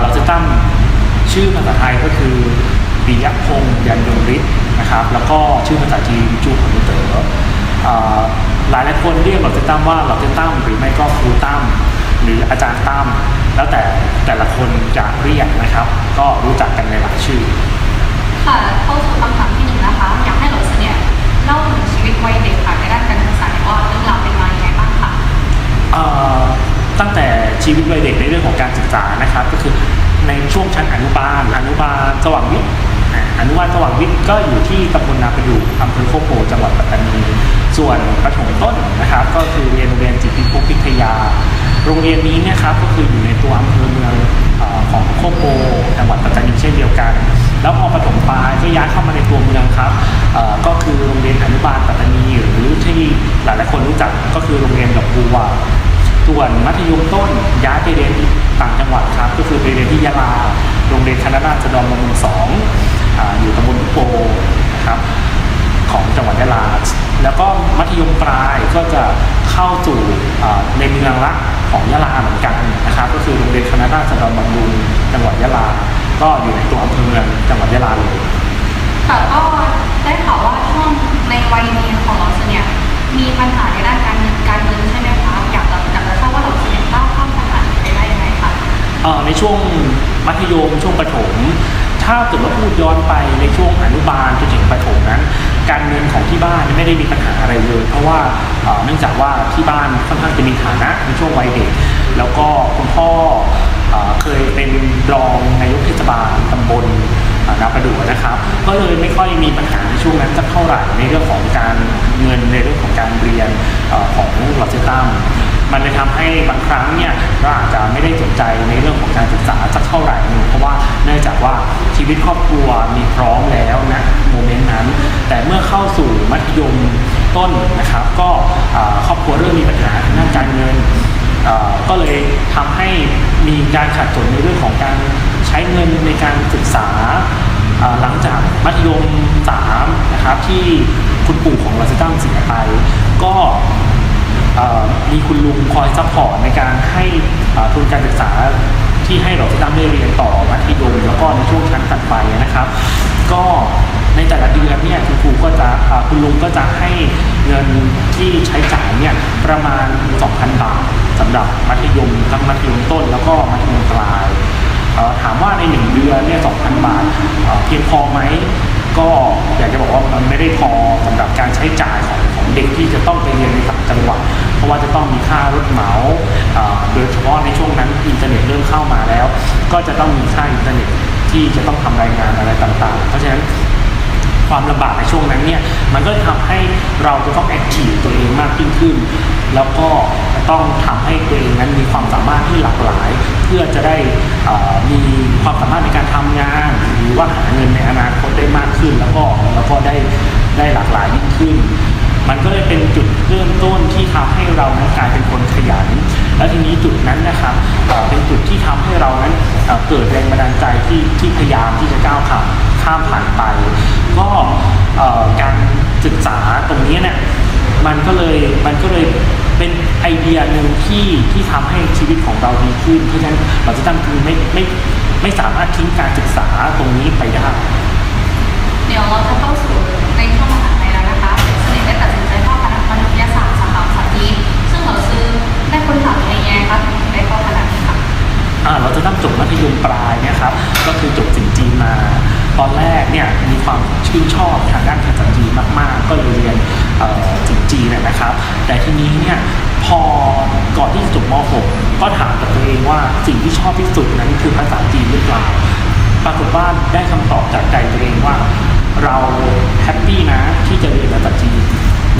เราจะตั้งชื่อภาษาไทยก็คือปิยพงษ์ยันยงฤทธิ์นะครับ แล้วก็ชื่อภาษาจีนจูคอมพิวเตอร์อ่าหลายหลายคนเรียกเราจะตั้มว่าเราจะตั้มหรือไม่ก็ครูตั้มหรืออาจารย์ตั้มแล้วแต่แต่ละคนจะเรียกนะครับ ก็รู้จักกันในหลายชื่อ ค่ะเข้าสู่คำถามที่หนึ่งนะคะ อยากให้เรา ชีวิตวัยเด็กในเรื่องของการศึกษานะครับ ก็คือในช่วงชั้นอนุบาล อนุบาลสว่างวิทย์อนุบาลสว่างวิทย์ก็อยู่ที่ตำบลนาประยูรอำเภอโคกโพจังหวัดปัตตานี ส่วนประถมต้นนะครับ ก็คือเรียนโรงเรียนจิตติภูพิทยา โรงเรียนนี้เนะครับก็คืออยู่ในตัวอำเภอเมืองของโคกโพจังหวัดปัตตานีเช่นเดียวกัน แล้วพอประถมปลายก็ย้ายเข้ามาในตัวเมืองครับก็คือโรงเรียนอนุบาลปัตตานีหรือที่หลายๆคนรู้จักก็คือโรงเรียนดอกบัว ส่วนมัธยมต้นย้ายไปเรียนต่างจังหวัดครับ ก็คือไปเรียนที่ยะลา โรงเรียนคณะราษฎรบำรุงสองอาอยู่ตำบลโปนะครับของจังหวัดยะลา แล้วก็มัธยมปลายก็จะเข้าสู่ในเมืองละของยะลาเหมือนกันนะครับ ก็คือโรงเรียนคณะราษฎรบำรุงจังหวัดยะลา ก็อยู่ในตัวอำเภอเมืองจังหวัดยะลาเลยค่ะก็ได้ข่าวว่าช่วงใน ช่วงมัธยมช่วงประถม ถ้าเกิดว่าพูดย้อนไปในช่วงอนุบาลจนถึงประถมนั้น การเงินของที่บ้านไม่ได้มีปัญหาอะไรเลย เพราะว่าเนื่องจากว่าที่บ้านค่อนข้างจะมีฐานะในช่วงวัยเด็ก แล้วก็คุณพ่อเอ่อเคยเป็นรองนายกเทศบาลตำบลนาประดู่นะครับ ก็เลยไม่ค่อยมีปัญหาในช่วงนั้นสักเท่าไหร่ในเรื่องของการเงินในเรื่องของการเรียนอของลอเซตัม มันเลยทำให้บางครั้งเนี่ยเราอาจจะไม่ได้สนใจในเรื่องของการศึกษาสักเท่าไหร่นึงเพราะว่าเนื่องจากว่าชีวิตครอบครัวมีพร้อมแล้วนะโมเมนต์นั้น แต่เมื่อเข้าสู่มัธยมต้นนะครับ ก็ครอบครัวเริ่มมีปัญหาทางด้านการเงินก็เลยทำให้มีการขาดสนในเรื่องของการใช้เงินในการศึกษาหลังจากมัธยม3นะครับที่คุณปู่ของลาซิตัมเสียไป ก็ มีคุณลุงคอยซัพพอร์ตในการให้ทุนการศึกษาที่ให้เราที่ตั้งได้เรียนต่อมัธยมแล้วก็ในช่วงชั้นถัดไปนะครับ ก็ในแต่ละเดือนเนี่ยคุณครูก็จะคุณลุงก็จะให้เงินที่ใช้จ่ายเนี่ยประมาณ 2,000 บาทสำหรับมัธยมทั้งมัธยมต้น แล้วก็มัธยมปลายถามว่าในหนึ่งเดือนเนี่ย2,000 บาทเพียงพอไหมก็อยากจะบอกว่ามันไม่ได้พอสำหรับการใช้จ่ายของของเด็กที่จะต้องไปเรียนในต่างจังหวัด ราะว่าจะต้องมีค่ารถเหมาโดยเฉพาะในช่วงนั้นอินเทอร์เน็ตเริ่มเข้ามาแล้ว ก็จะต้องมีค่าอินเทอร์เน็ตที่จะต้องทำรายงานอะไรต่างๆ เพราะฉะนั้นความลำบากในช่วงนั้นเนี่ยมันก็ทำให้เราจะต้องแอคทีฟตัวเองมากยิ่งขึ้น แล้วก็ต้องทำให้ตัวเองนั้นมีความสามารถที่หลากหลาย เพื่อจะได้มีความสามารถในการทำงาน หรือว่าหาเงินในอนาคตได้มากขึ้น แล้วก็แล้วก็ได้ได้หลากหลายยิ่งขึ้น มันก็เลยเป็นจุดเริ่มต้นที่ทำให้เรานั้นกลายเป็นคนขยัน แล้วทีนี้จุดนั้นนะครับเป็นจุดที่ทำให้เรานั้นเกิดแรงบันดาลใจที่ที่พยายามที่จะก้าวข้ามข้ามผ่านไป ก็การศึกษาตรงนี้เนี่ยมันก็เลยมันก็เลยเป็นไอเดียหนึ่งที่ที่ทำให้ชีวิตของเราดีขึ้น เพราะฉะนั้นเราจะตั้งคือไม่ไม่ไม่สามารถทิ้งการศึกษาตรงนี้ไปได้ เดี๋ยวเราจะเข้าสู่ในช่วง ตอนแรกเนี่ยมีความชื่นชอบทางด้านภาษาจีนมาก ๆ ก็เลยเรียนเอ่อสิ่งจีนนะครับ แต่ทีนี้เนี่ยพอก่อนที่จะจบม .6 ก็ถามกับตัวเองว่าสิ่งที่ชอบที่สุดนั้นคือภาษาจีนหรือเปล่าปรากฏว่าได้คำตอบจากใจตัวเองว่า เราแฮปปี้นะที่จะเรียนภาษาจีน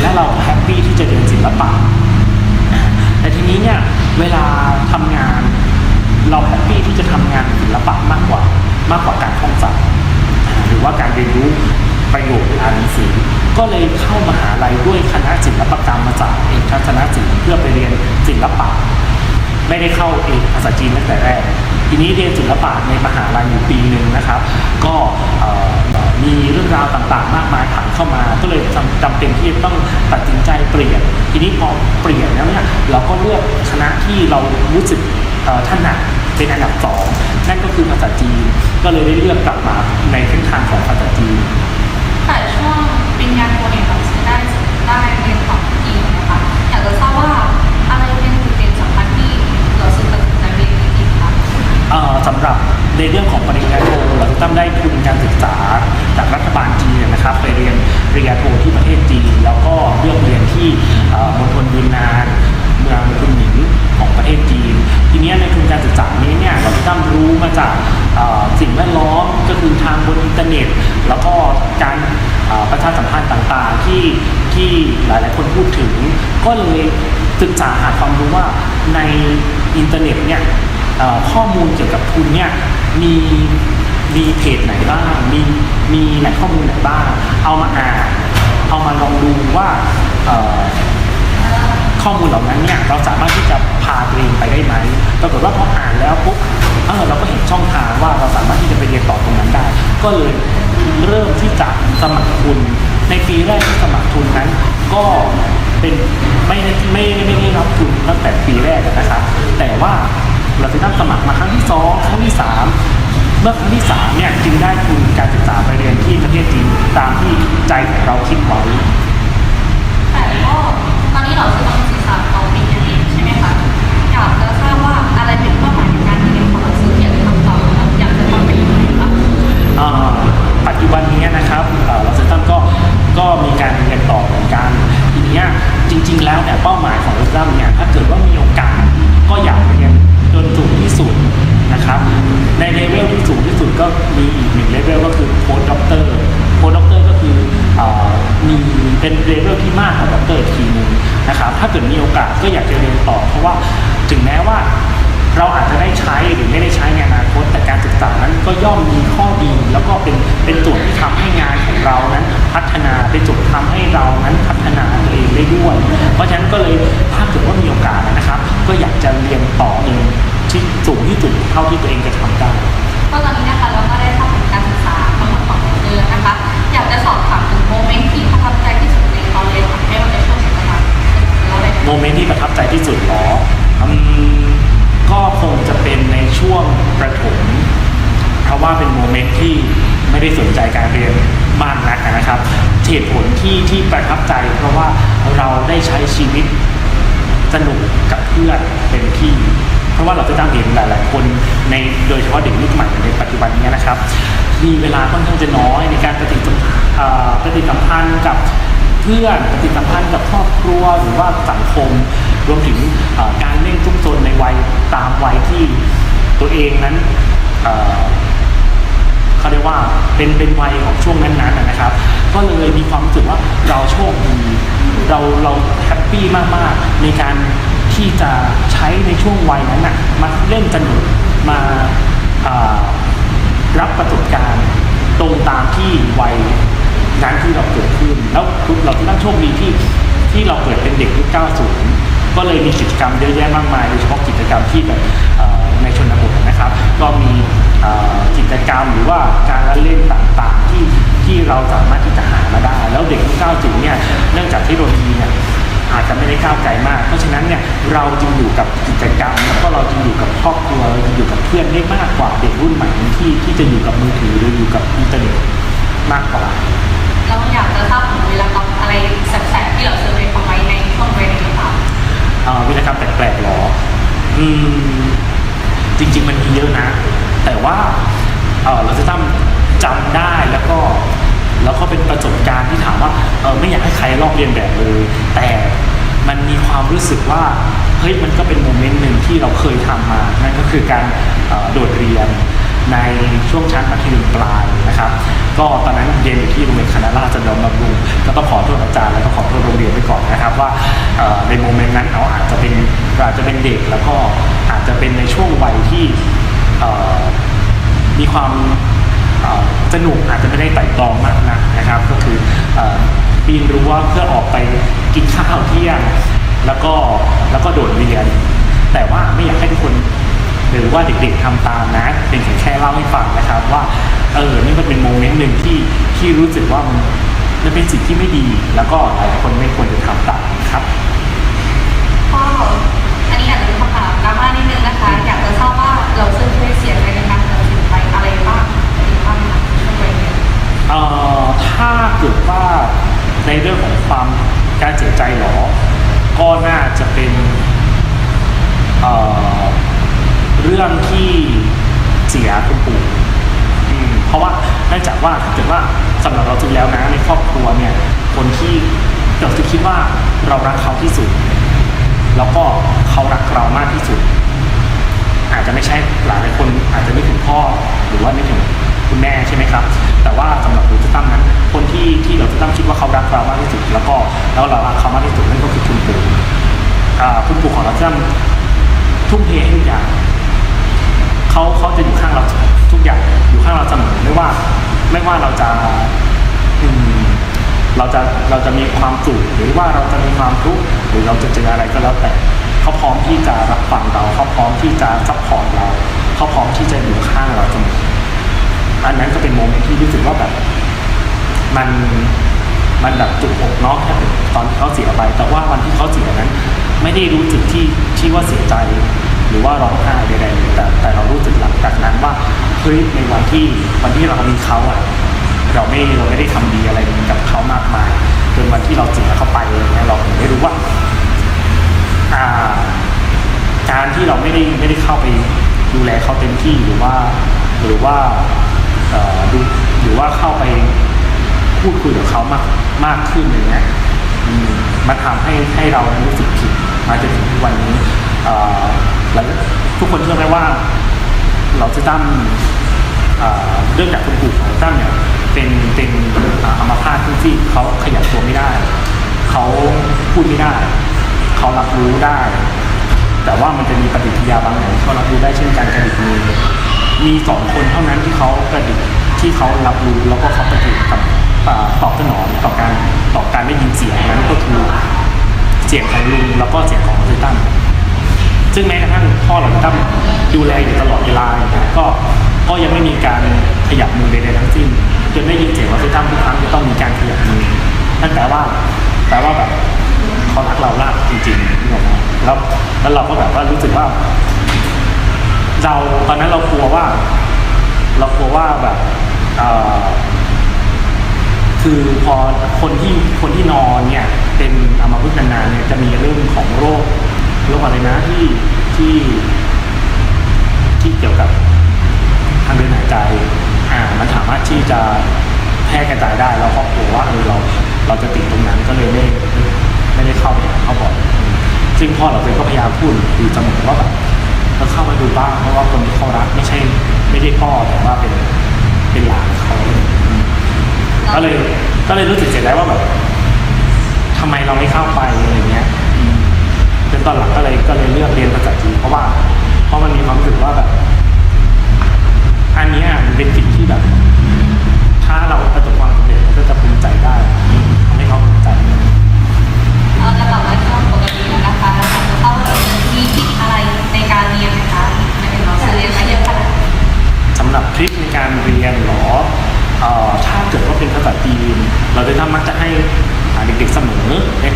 และเราแฮปปี้ที่จะเรียนศิลปะแต่ทีนี้เนี่ยเวลาทำงาน เราแฮปปี้ที่จะทำงานศิลปะมากกว่ามากกว่าการท่องจำ หรือว่าการเรียนรู้ประโยชน์อ่านหนังสือ ก็เลยเข้ามหาลัยด้วยคณะศิลปกรรมมาจากเอกทัศนศิลป์เพื่อไปเรียนศิลปะ ไม่ได้เข้าเอกภาษาจีนตั้งแต่แรก ทีนี้เรียนศิลปะในมหาลัยอยู่ปีหนึ่งนะครับ ก็มีเรื่องราวต่างๆ มากมายผ่านเข้ามา ก็เลยจำจำเป็นที่จะต้องตัดสินใจเปลี่ยน ทีนี้พอเปลี่ยนแล้วเนี่ยเราก็เลือกคณะที่เรารู้สึกถนัด เป็นอันดับสองนั่นก็คือภาษาจีน ก็เลยได้เลือกกลับมาในเส้นทางของภาษาจีน แต่ช่วงปริญญาโทเนี่ยเราซื้อได้ได้เรียนของจีนนะคะอยากจะทราบว่าอะไรเป็นจุดเด่นสำคัญที่เราซื้อตัดสินใจเรียนที่จีนคะเอ่อสำหรับในเรื่องของปริญญาโทเราจะต้องได้ทุนการศึกษาจากรัฐบาลจีนนะครับ ไปเรียนปริญญาโทที่ประเทศจีน แล้วก็เลือก ที่หลาย ๆ คนพูดถึง ก็เลยศึกษาหาความรู้ว่าในอินเทอร์เน็ตเนี่ยข้อมูลเกี่ยวกับทุนเนี่ยมีมีเพจไหนบ้าง มีมีแหล่งข้อมูลไหนบ้าง เอามาอ่านเอามาลองดูว่าข้อมูลเหล่านั้นเนี่ยเราสามารถที่จะพาตัวเองไปได้ไหมปรากฏว่าพออ่านแล้วปุ๊บเออเราก็เห็นช่องทางว่าเราสามารถที่จะไปเรียนต่อตรงนั้นได้ ก็เลยเริ่มที่จะสมัครทุน ในปีแรกที่สมัครทุนนั้น ก็เป็นไม่ไม่ไม่ได้รับทุนตั้งแต่ปีแรกนะครับ แต่ว่าเราจะต้องสมัครมาครั้งที่สองครั้งที่สามเมื่อครั้งที่สามเนี่ยจึงได้ทุนการศึกษาไปเรียนที่ประเทศจีนตามที่ใจของเราคิดไว้ นะครับ ถ้าเกิดมีโอกาสก็อยากจะเรียนต่อ เพราะว่าถึงแม้ว่าเราอาจจะได้ใช้หรือไม่ได้ใช้ในอนาคตแต่การศึกษานั้นก็ย่อมมีข้อดี แล้วก็เป็นเป็นส่วนที่ทำให้งานของเรานั้นพัฒนาเป็นส่วนที่ทำให้เรานั้นพัฒนาตัวเองได้ด้วย เพราะฉะนั้นก็เลยถ้าเกิดว่ามีโอกาสนะครับ ก็อยากจะเรียนต่อเองที่สูงที่สุดเท่าที่ตัวเองจะทำได้ก็ตอนนี้นะคะเรา เราเลยโมเมนต์ที่ประทับใจที่สุดหรออืมก็คงจะเป็นในช่วงประถม เพราะว่าเป็นโมเมนต์ที่ไม่ได้สนใจการเรียนมากนักนะครับเหตุผลที่ที่ประทับใจ เพราะว่าเราได้ใช้ชีวิตสนุกกับเพื่อนเป็นที่ เพราะว่าเราจะต้องเห็นหลายๆคนในโดยเฉพาะเด็กรุ่นใหม่ในปัจจุบันนี้นะครับ มีเวลาค่อนข้างจะน้อยในการปฏิสัมเอ่อปฏิสัมพันธ์กับ เพื่อนปฏิสัมพันธ์กับครอบครัวหรือว่าสังคม รวมถึงการเล่นทุกซนในวัยตามวัยที่ตัวเองนั้นเขาเรียกว่าเป็นเป็นวัยของช่วงนั้นๆนะครับ ก็เลยมีความรู้สึกว่าเราโชคดีเราเราแฮปปี้มากๆ ในการที่จะใช้ในช่วงวัยนั้นนะมาเล่นสนุกมารับประสบการณ์ตรงตามที่วัย นั้นที่เราเกิดขึ้น แล้วเราที่นั่งโชคดีที่ที่เราเกิดเป็นเด็กยุค 90 ก็เลยมีกิจกรรมเยอะแยะมากมายโดยเฉพาะกิจกรรมที่แบบในชนบทนะครับ ก็มีกิจกรรมหรือว่าการเล่นต่างๆที่ที่เราสามารถที่จะหามาได้ แล้วเด็กยุค 90 เนี่ยเนื่องจากเทคโนโลยีเนี่ยอาจจะไม่ได้ก้าวไกลมาก เพราะฉะนั้นเนี่ยเราจึงอยู่กับกิจกรรม แล้วก็เราจึงอยู่กับครอบครัวเราจึงอยู่กับเพื่อนได้มากกว่าเด็กรุ่นใหม่ที่ที่จะอยู่กับมือถือหรืออยู่กับอินเทอร์เน็ตมากกว่า เราอยากจะทราบผลเวลากรรมอะไรแสบๆที่เราซื้อไปฟังไว้ในช่วงเด็กหรือเปล่าเอ่อวิรกรรมแปลกๆหรอ อืม จริง ๆ มันมีเยอะนะ แต่ว่าเออเราจะต้องจำได้แล้วก็ แล้วก็เป็นประสบการณ์ที่ถามว่าเออไม่อยากให้ใครลอกเลียนแบบเลย แต่มันมีความรู้สึกว่าเฮ้ยมันก็เป็นโมเมนต์หนึ่งที่เราเคยทำมา นั่นก็คือการเอ่อโดดเรียน ในช่วงชั้นมัธยมปลายนะครับ ก็ตอนนั้นเรียนอยู่ที่โรงเรียนคณะราษฎรบำรุงก็ต้องขอโทษอาจารย์แล้วก็ขอโทษโรงเรียนไปก่อนนะครับ ว่าในโมเมนต์นั้นเราอาจจะเป็นอาจจะเป็นเด็กแล้วก็อาจจะเป็นในช่วงวัยที่มีความสนุกอาจจะไม่ได้ไต่ตรองมากนักนะครับ ก็คือเอ่อปีนรั้วเพื่อออกไปกินข้าวเที่ยง แล้วก็แล้วก็โดดเรียน แต่ว่าไม่อยากให้ทุกคน หรือว่าเด็กๆทำตามนะเป็นแค่เล่าให้ฟังนะครับว่าเออนี่มันเป็นโมเมนต์หนึ่งที่ที่รู้สึกว่ามันมันเป็นสิ่งที่ไม่ดี แล้วก็หลายคนไม่ควรจะทำตามครับ ก็อันนี้อาจจะเป็นคำถามดราม่านิดนึงนะคะ อยากจะทราบว่าเรา ในเรื่องของความการเสียใจหรอ ก็น่าจะเป็นเอ่อเรื่องที่เสียคุณปู่อืมเพราะว่าเนื่องจากว่าถ้าเกิดว่าสำหรับเราจริงแล้วนะในครอบครัวเนี่ย คนที่เราจะคิดว่าเรารักเขาที่สุด แล้วก็เขารักเรามากที่สุด อาจจะไม่ใช่หลายหลายคนอาจจะนึกถึงพ่อ หรือว่านึกถึงคุณแม่ใช่ไหมครับ แต่ว่าสำหรับเราจะตั้มนั้น คนที่ที่เราจะตั้มคิดว่าเขารักเรามากที่สุด แล้วก็แล้วเรารักเขามากที่สุดนั่นก็คือคุณปู่อ่าคุณปู่ของเราจะทุ่มเทให้ทุกอย่าง เขาเขาจะอยู่ข้างเราทุกอย่างอยู่ข้างเราเสมอไม่ว่าไม่ว่าเราจะเราจะเราจะมีความสุขหรือว่าเราจะมีความทุกข์หรือเราจะเจออะไรก็แล้วแต่เขาพร้อมที่จะรับฟังเราเขาพร้อมที่จะซัพพอร์ตเราเขาพร้อมที่จะอยู่ข้างเราเสมออันนั้นก็เป็นโมเมนต์ที่รู้สึกว่าแบบ มันมันแบบจุกอกเนาะแค่ตอนเขาเสียไป แต่ว่าวันที่เขาเสียนั้น ไม่ได้รู้สึกที่ที่ว่าเสียใจ หรือว่าร้องไห้ใดๆแต่แต่เรารู้สึกหลังจากนั้นว่าเฮ้ยในวันที่วันที่เรามีเขาอะเราไม่เราไม่ได้ทำดีอะไรกับเขามากมายจนวันที่เราเสียเขาไปเงี้ยเราถึงได้รู้ว่าอ่าการที่เราไม่ได้ไม่ได้เข้าไปดูแลเขาเต็มที่หรือว่า หรือว่าดูหรือว่าเข้าไปพูดคุยกับเขามากมากขึ้นอย่างเงี้ยมมันทำให้ให้เรารู้สึกผิดมาจนถึงทุกวันนี้ แล้วทุกคนเชื่อไหมว่า เราจะตั้มเรื่องจากคุณปู่ของตั้มเนี่ยเป็นเป็นอัมพาตที่เขาขยับตัวไม่ได้ เขาพูดไม่ได้ เขารับรู้ได้ แต่ว่ามันจะมีปฏิกิริยาบางอย่างที่เขารับรู้ได้เช่นการกระดิกมือมีสองคนเท่านั้นที่เขากระดิกที่เขารับรู้แล้วก็เขาปฏิกับอ่าตอบสนองต่อการต่อการได้ยินเสียงนั้นก็คือเสียงของลุงแล้วก็เสียงของออริตัน ซึ่งแม้กระทั่งพ่อเราตั้มดูแลอยู่ตลอดเวลาก็ก็ยังไม่มีการขยับมือใดๆทั้งสิ้นจนได้ยินเสียงออริตันทุกครั้งจะต้องมีการขยับมือนั่นแปลว่าแปลว่าแบบเขารักเรามากจริงๆนึกออกแล้วแล้วเราก็แบบว่ารู้สึกว่าเราตอนนั้นเรากลัวว่า เรากลัวว่าแบบคือพอคนที่คนที่นอนเนี่ย เป็นอัมพฤกนานๆเนี่ยจะมีเรื่องของโรค โรคอะไรนะที่ที่ที่เกี่ยวกับทางเดินหายใจอ่ามันสามารถที่จะแพร่กระจายได้แล้วก็กลัวว่าเออเราเราจะติดตรงนั้นก็เลยไม่ไม่ได้เข้าไปหาเขาบ่อยซึ่งพ่อเราเองก็พยายามพูดอยู่เสมอว่าแบบเราเข้ามาดูบ้างเพราะว่าคนที่เขารักไม่ใช่ ไม่ได้พ่อแต่ว่าเป็นเป็นหลานเขาอืมก็เลยก็เลยรู้สึกเสียดายว่าแบบทำไมเราไม่เข้าไปอะไรเงี้ยอืมจ นตอนหลังก็เลยก็เลยเลือกเรียนภาษาจีนเพราะว่า เพราะมันมีความรู้สึกว่าแบบ อันนี้มันเป็นสิ่งที่แบบ ถ้าเราประสบความสำเร็จก็จะภูมิใจได้ทำให้เขาภูมิใจเราจะกลับมาช่วงปกตินะคะ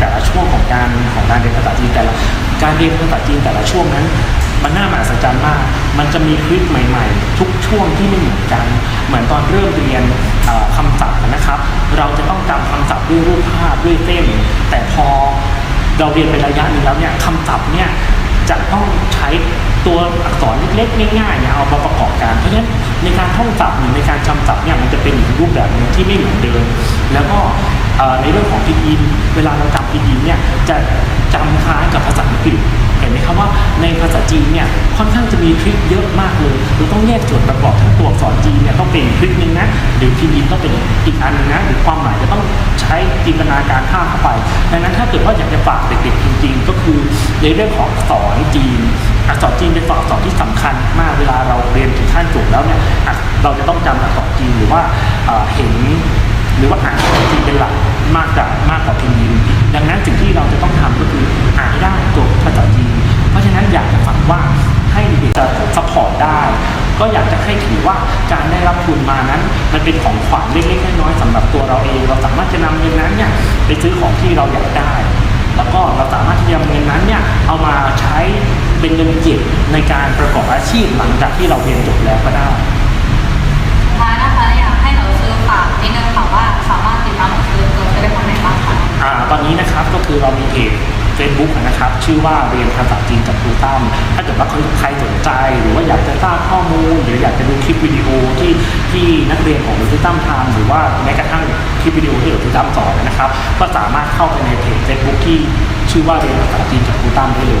แต่ละช่วงของการของการเรียนภาษาจีนแต่ละการเรียนภาษาจีนแต่ละช่วงนั้น มันน่ามหัศจรรย์มาก มันจะมีทริคใหม่ ๆ ทุกช่วงที่ไม่เหมือนกัน เหมือนตอนเริ่มเรียนเอ่อคำศัพท์นะครับ เราจะต้องจำคำศัพท์ด้วยรูปภาพด้วยเส้น แต่พอเราเรียนไประยะหนึงแล้วเนี่ยคำศัพท์เนี่ยจะต้องใช้ตัวอักษรเล็กๆง่ายๆเนี่ยเอามาประกอบกันเพราะฉะนั้นในการท่องศัพท์หรือในการจำศัพท์เนี่ยมันจะเป็นอีกรูปแบบหนึงที่ไม่เหมือนเดิม แล้วก็ ในเรื่องของพินยิน เวลาเราจำพินยินเนี่ยจะจำคล้ายกับภาษาอังกฤษเห็นไหมครับว่าในภาษาจีนเนี่ยค่อนข้างจะมีทริคเยอะมากเลยเราต้องแยกส่วนประกอบทั้งตัวอักษรจีนเนี่ยต้องเป็นทริคนึงนะหรือพินยินต้องเป็นอีกอันนึงนะหรือความหมายจะต้องใช้จินตนาการภาพเข้าไป ดังนั้นถ้าเกิดว่าอยากจะฝากเด็กๆจริงๆ ก็คือในเรื่องของอักษรจีน อักษรจีนเป็นตัวอักษรที่สำคัญมากเวลาเราเรียนถึงขั้นจบแล้วเนี่ยเราจะต้องจำอักษรจีนหรือว่าเห็นหรือว่าอ่านภาษาจีนเป็นหลัก มากกว่ามากกว่าพิมพ์ยินดังนั้นสิ่งที่เราจะต้องทำก็คืออ่านให้ได้จบภาษาจีนเพราะฉะนั้นอยากจะฝากว่าให้เด็กจะซัพพอร์ตได้ ก็อยากจะให้ถือว่าการได้รับทุนมานั้น มันเป็นของขวัญเล็กๆน้อยๆสำหรับตัวเราเอง เราสามารถจะนำเงินนั้นเนี่ยไปซื้อของที่เราอยากได้ แล้วก็เราสามารถที่จะนำเงินนั้นเนี่ยเอามาใช้เป็นเงินเก็บในการประกอบอาชีพหลังจากที่เราเรียนจบแล้วก็ได้ท้ายนะคะอยากให้เราซื้อฝากนิดนึงค่ะว่าสามารถติดตามหนังสือตัวางไหนบ้างคะนะครับก็คือเรามีเพจ Facebook นะครับชื่อว่าเรียนภาษาจีนกับครูตั้มถ้าเกิดว่าใครสนใจหรือว่าอยากจะทราบข้อมูล หรืออยากจะดูคลิปวิดีโอที่ที่นักเรียนของครูตั้มทำหรือว่าแม้กระทั่งคลิปวิดีโอที่ครูตั้มสอนนะครับ ก็สามารถเข้าไปในเพจ Facebook ที่ชื่อว่าเรียนภาษาจีนกับครูตั้มได้เลย